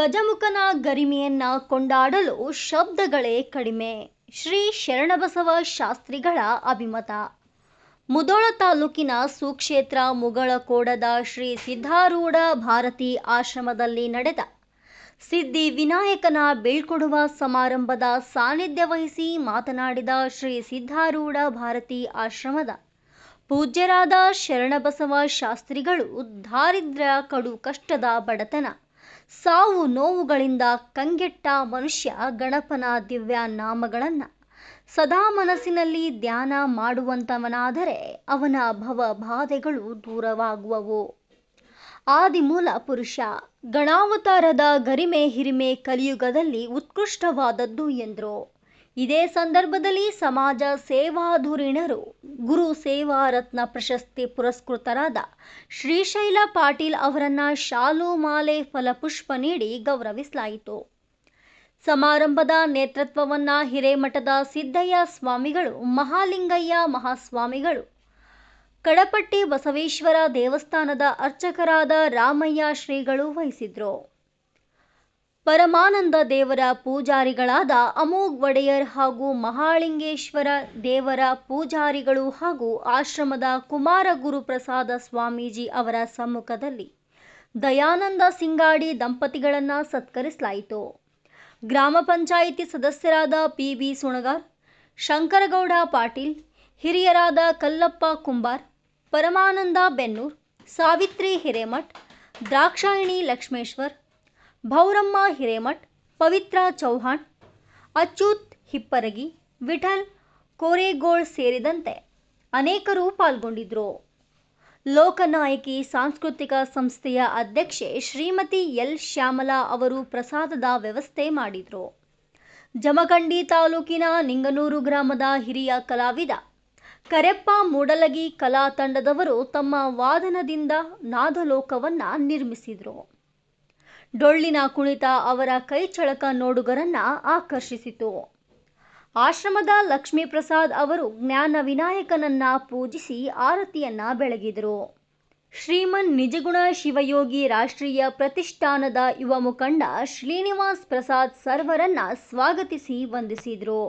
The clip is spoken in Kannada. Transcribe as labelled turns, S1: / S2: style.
S1: ಗಜಮುಖನ ಗರಿಮೆಯನ್ನ ಕೊಂಡಾಡಲು ಶಬ್ದಗಳೇ ಕಡಿಮೆ. ಶ್ರೀ ಶರಣಬಸವ ಶಾಸ್ತ್ರಿಗಳ ಅಭಿಮತ. ಮುದೋಳ ತಾಲೂಕಿನ ಸುಕ್ಷೇತ್ರ ಮುಗಳಕೋಡದ ಶ್ರೀ ಸಿದ್ಧಾರೂಢ ಭಾರತಿ ಆಶ್ರಮದಲ್ಲಿ ನಡೆದ ಸಿದ್ಧಿ ವಿನಾಯಕನ ಬೀಳ್ಕೊಡುವ ಸಮಾರಂಭದ ಸಾನ್ನಿಧ್ಯ ವಹಿಸಿ ಮಾತನಾಡಿದ ಶ್ರೀ ಸಿದ್ಧಾರೂಢ ಭಾರತಿ ಆಶ್ರಮದ ಪೂಜ್ಯರಾದ ಶರಣಬಸವ ಶಾಸ್ತ್ರಿಗಳು ದಾರಿದ್ರ್ಯ ಕಡು ಕಷ್ಟದ ಬಡತನ ಸಾವು ನೋವುಗಳಿಂದ ಕಂಗೆಟ್ಟ ಮನುಷ್ಯ ಗಣಪನ ದಿವ್ಯ ನಾಮಗಳನ್ನು ಸದಾ ಮನಸ್ಸಿನಲ್ಲಿ ಧ್ಯಾನ ಮಾಡುವಂತವನಾದರೆ ಅವನ ಭವ ಬಾಧೆಗಳು ದೂರವಾಗುವವು. ಆದಿಮೂಲ ಪುರುಷ ಗಣಾವತಾರದ ಗರಿಮೆ ಹಿರಿಮೆ ಕಲಿಯುಗದಲ್ಲಿ ಉತ್ಕೃಷ್ಟವಾದದ್ದು ಎಂದರು. ಇದೇ ಸಂದರ್ಭದಲ್ಲಿ ಸಮಾಜ ಸೇವಾಧುರೀಣರು, ಗುರು ಸೇವಾ ರತ್ನ ಪ್ರಶಸ್ತಿ ಪುರಸ್ಕೃತರಾದ ಶ್ರೀಶೈಲ ಪಾಟೀಲ್ ಅವರನ್ನು ಶಾಲು ಮಾಲೆ ಫಲಪುಷ್ಪ ನೀಡಿ ಗೌರವಿಸಲಾಯಿತು. ಸಮಾರಂಭದ ನೇತೃತ್ವವನ್ನು ಹಿರೇಮಠದ ಸಿದ್ದಯ್ಯ ಸ್ವಾಮಿಗಳು, ಮಹಾಲಿಂಗಯ್ಯ ಮಹಾಸ್ವಾಮಿಗಳು, ಕಡಪಟ್ಟಿ ಬಸವೇಶ್ವರ ದೇವಸ್ಥಾನದ ಅರ್ಚಕರಾದ ರಾಮಯ್ಯ ಶ್ರೀಗಳು ವಹಿಸಿದ್ರು. ಪರಮಾನಂದ ದೇವರ ಪೂಜಾರಿಗಳಾದ ಅಮೋಗ್ ಒಡೆಯರ್ ಹಾಗೂ ಮಹಾಳಿಂಗೇಶ್ವರ ದೇವರ ಪೂಜಾರಿಗಳು ಹಾಗೂ ಆಶ್ರಮದ ಕುಮಾರ ಗುರುಪ್ರಸಾದ ಸ್ವಾಮೀಜಿ ಅವರ ಸಮ್ಮುಖದಲ್ಲಿ ದಯಾನಂದ ಸಿಂಗಾಡಿ ದಂಪತಿಗಳನ್ನು ಸತ್ಕರಿಸಲಾಯಿತು. ಗ್ರಾಮ ಪಂಚಾಯಿತಿ ಸದಸ್ಯರಾದ ಪಿ ಬಿ ಸುಣಗಾರ್, ಶಂಕರಗೌಡ ಪಾಟೀಲ್, ಹಿರಿಯರಾದ ಕಲ್ಲಪ್ಪ ಕುಂಬಾರ್, ಪರಮಾನಂದ ಬೆನ್ನೂರ್, ಸಾವಿತ್ರಿ ಹಿರೇಮಠ್, ದ್ರಾಕ್ಷಾಯಿಣಿ ಲಕ್ಷ್ಮೇಶ್ವರ್ ಭೌರಮ್ಮ ಹಿರೇಮಠ್, ಪವಿತ್ರ ಚೌಹಾಣ್, ಅಚ್ಯುತ್ ಹಿಪ್ಪರಗಿ, ವಿಠಲ್ ಕೋರೆಗೋಳ್ ಸೇರಿದಂತೆ ಅನೇಕರು ಪಾಲ್ಗೊಂಡಿದ್ದರು ಲೋಕನಾಯಕಿ ಸಾಂಸ್ಕೃತಿಕ ಸಂಸ್ಥೆಯ ಅಧ್ಯಕ್ಷೆ ಶ್ರೀಮತಿ ಎಲ್. ಶ್ಯಾಮಲಾ ಅವರು ಪ್ರಸಾದದ ವ್ಯವಸ್ಥೆ ಮಾಡಿದರು. ಜಮಖಂಡಿ ತಾಲೂಕಿನ ನಿಂಗನೂರು ಗ್ರಾಮದ ಹಿರಿಯ ಕಲಾವಿದ ಕರೆಪ್ಪ ಮೂಡಲಗಿ ಕಲಾ ತಂಡದವರು ತಮ್ಮ ವಾದನದಿಂದ ನಾದಲೋಕವನ್ನು ನಿರ್ಮಿಸಿದರು. ಡೊಳ್ಳಿನ ಕುಣಿತ ಅವರ ಕೈಚಳಕ ನೋಡುಗರನ್ನ ಆಕರ್ಷಿಸಿತು. ಆಶ್ರಮದ ಲಕ್ಷ್ಮೀ ಪ್ರಸಾದ್ ಅವರು ಜ್ಞಾನ ವಿನಾಯಕನನ್ನ ಪೂಜಿಸಿ ಆರತಿಯನ್ನ ಬೆಳಗಿದರು. ಶ್ರೀಮನ್ ನಿಜಗುಣ ಶಿವಯೋಗಿ ರಾಷ್ಟ್ರೀಯ ಪ್ರತಿಷ್ಠಾನದ ಯುವ ಮುಖಂಡ ಶ್ರೀನಿವಾಸ್ ಪ್ರಸಾದ್ ಸರ್ವರನ್ನ ಸ್ವಾಗತಿಸಿ ವಂದಿಸಿದರು.